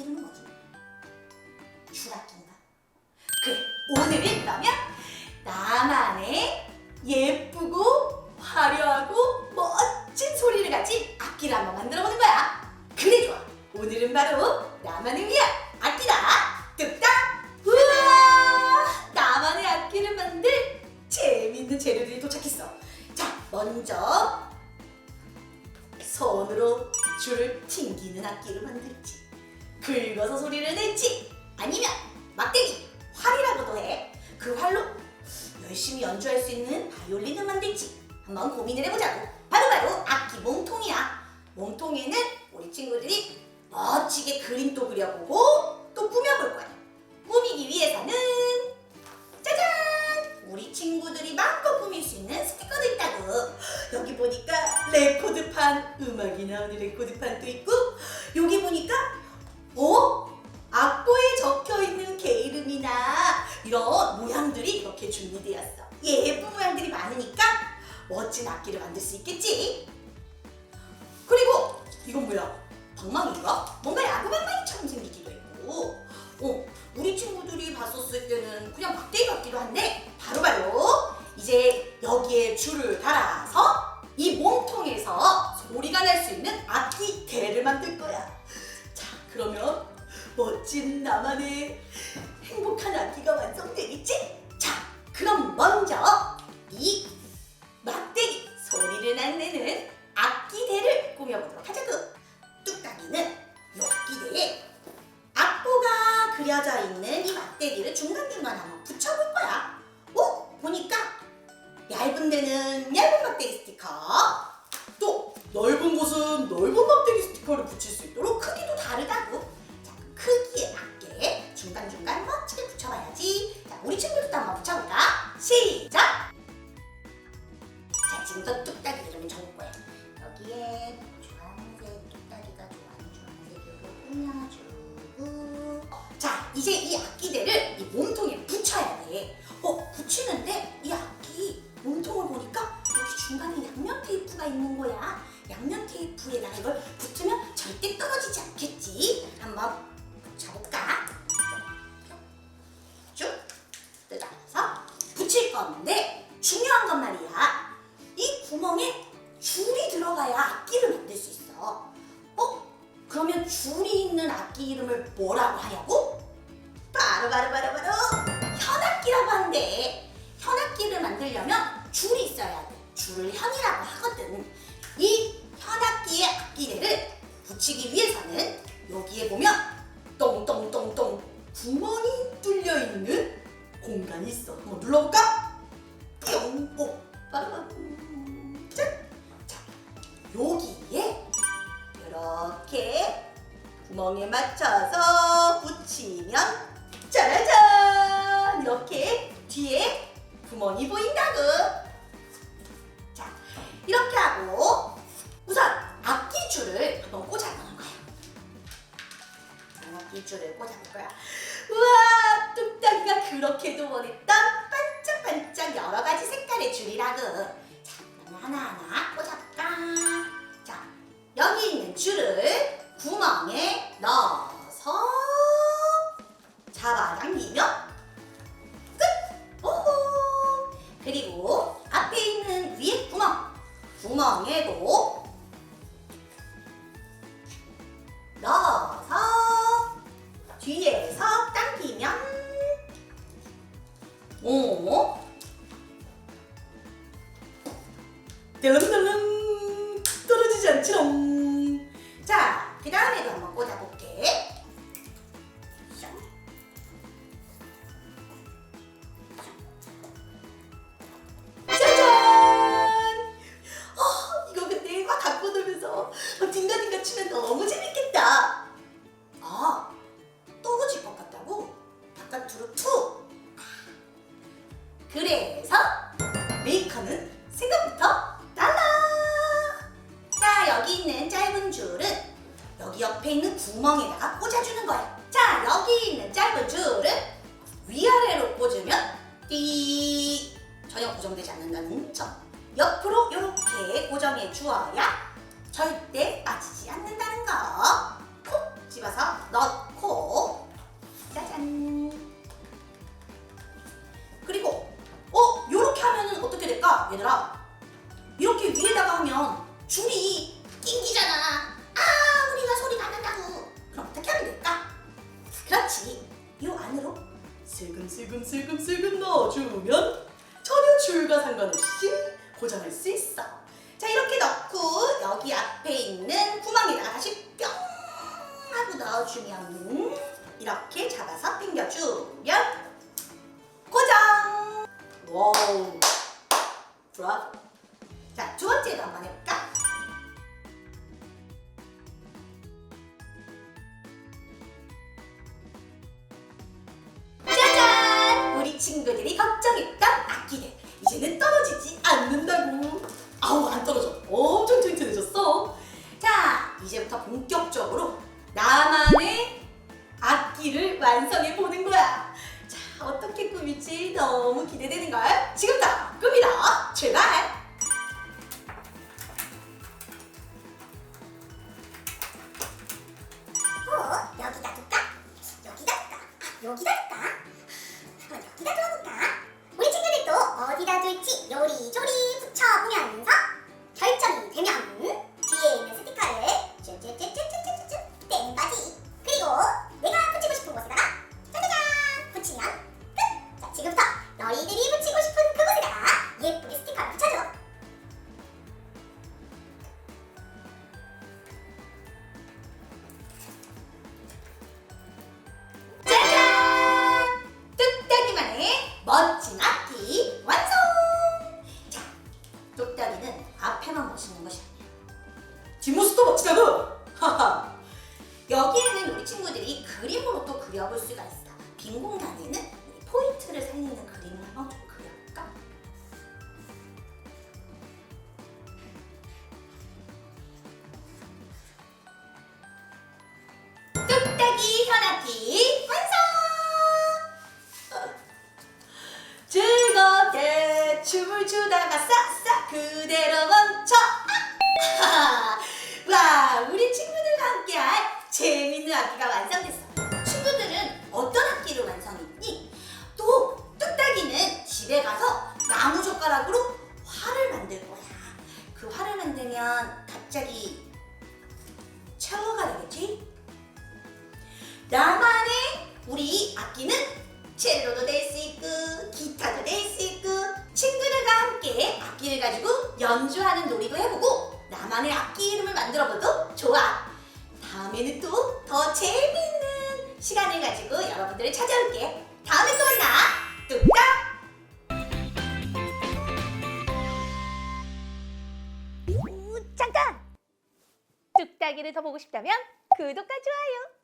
저 악기 이름은 뭐지? 줄악기인가? 그래, 오늘은 그러면 나만의 예쁘고 화려하고 멋진 소리를 가진 악기를 한번 만들어 보는 거야. 그래 좋아. 오늘은 바로 나만을 위한 악기다. 뚝딱. 우와! 나만의 악기를 만들 재밌는 재료들이 도착했어. 자, 먼저 손으로 줄을 튕기는 악기를 만들지. 긁어서 소리를 낼지 아니면 막대기 활이라고도 해. 그 활로 열심히 연주할 수 있는 바이올린을 만들지 한번 고민을 해보자고. 바로 바로 악기 몸통이야. 몸통에는 우리 친구들이 멋지게 그림도 그려보고 또 꾸며볼 거야. 꾸미기 위해서는 짜잔! 우리 친구들이 마음껏 꾸밀 수 있는 스티커도 있다고. 여기 보니까 레코드판, 음악이 나오는 레코드판도 있고, 여기 보니까 이런 모양들이 이렇게 준비되었어. 예쁜 모양들이 많으니까 멋진 악기를 만들 수 있겠지. 그리고 이건 뭐야? 방망이인가? 뭔가 야구 방망이처럼 생기기도 했고, 어, 우리 친구들이 봤었을 때는 그냥 막대기 같기도 한데 바로 바로 이제 여기에 줄을 달아서 이 몸통에서 소리가 날 수 있는 악기 대를 만들 거야. 자, 그러면 멋진 나만의 행복한 악기가 완성되겠지? 자, 그럼 먼저 이 막대기 소리를 나내는 악기대를 꾸며보도록 하자고. 뚝딱이는 이 악기대에 악보가 그려져 있는 이 막대기를 중간중간 한번 붙여볼 거야. 어? 보니까 얇은 데는 얇은 막대기 스티커, 또 넓은 곳은 넓은 막대기 스티커를 붙일 수 있도록 크기도 다르다고. 자, 크기에 맞게 중간중간 붙여봐야지. 자, 우리 친구들도 한번 붙여볼까? 시작! 자, 지금부터 뚝딱이 이름을 적을 거야. 여기에 주황색 뚝딱이가 좋아하는 주황색으로 꾸며주고. 자, 이제 이 악기대를 이 몸통에 붙여야 돼. 어, 붙이는데 이 악기 몸통을 보니까 여기 중간에 양면 테이프가 있는 거야. 양면 테이프에다가 이걸 줄이 들어가야 악기를 만들 수 있어. 어? 그러면 줄이 있는 악기 이름을 뭐라고 하냐고? 바로 바로 바로 바로 현악기라고 하는데 현악기를 만들려면 줄이 있어야 돼. 줄을 현이라고 하거든. 이 현악기의 악기대를 붙이기 위해서는 여기에 보면 똥똥똥똥 구멍이 뚫려 있는 공간이 있어. 맞춰서 붙이면 짜라잔! 이렇게 뒤에 구멍이 보인다고. 자, 이렇게 하고 우선 악기줄을 한번 꽂아보는 거야. 악기줄을 꽂아볼 거야. 우와, 망해도 넣어서 뒤에서 당기면 오. 들름들름 떨어지지 않지롱. 자그 다음에도 한번 꽂아볼게요. 막 딩가딩가 치면 너무 재밌겠다. 아, 또 그질 것 같다고? 바깥으로 투! 그래서 메이커는 생각부터 달라! 자, 여기 있는 짧은 줄은 여기 옆에 있는 구멍에다가 꽂아주는 거야. 자, 여기 있는 짧은 줄은 위아래로 꽂으면 띠 전혀 고정되지 않는다는 점. 옆으로 이렇게 고정해 주어야 절대 빠지지 않는다는 거. 콕 집어서 넣고 짜잔. 그리고 어 이렇게 하면은 어떻게 될까 얘들아? 이렇게 위에다가 하면 줄이 낑기잖아. 아 우리가 소리가 안 난다고. 그럼 어떻게 하면 될까? 그렇지. 이 안으로 슬금슬금슬금슬금 넣어주면 전혀 줄과 상관없이 고정할 수 있어. 여기 앞에 있는 구멍에다가 다시 뿅 하고 넣어주면 이렇게 잡아서 당겨주면 고정. 와우. 브라보. 자, 두 번째로 한번 해볼까? 짜잔! 우리 친구들이 걱정했던 악기들 이제는 떨어지지 않는다고. 기대되는 걸. 지금부터 꾸미러 출발. 어? 여기다 둘까? 여기다 둘까? 아, 여기다 둘까? 뚝딱이 현악 나만의 우리 악기는 첼로도 될 수 있고 기타도 될 수 있고 친구들과 함께 악기를 가지고 연주하는 놀이도 해보고 나만의 악기 이름을 만들어봐도 좋아. 다음에는 또 더 재밌는 시간을 가지고 여러분들을 찾아올게. 다음에 또 만나. 뚝딱! 뚝딱이를 더 보고 싶다면 구독과 좋아요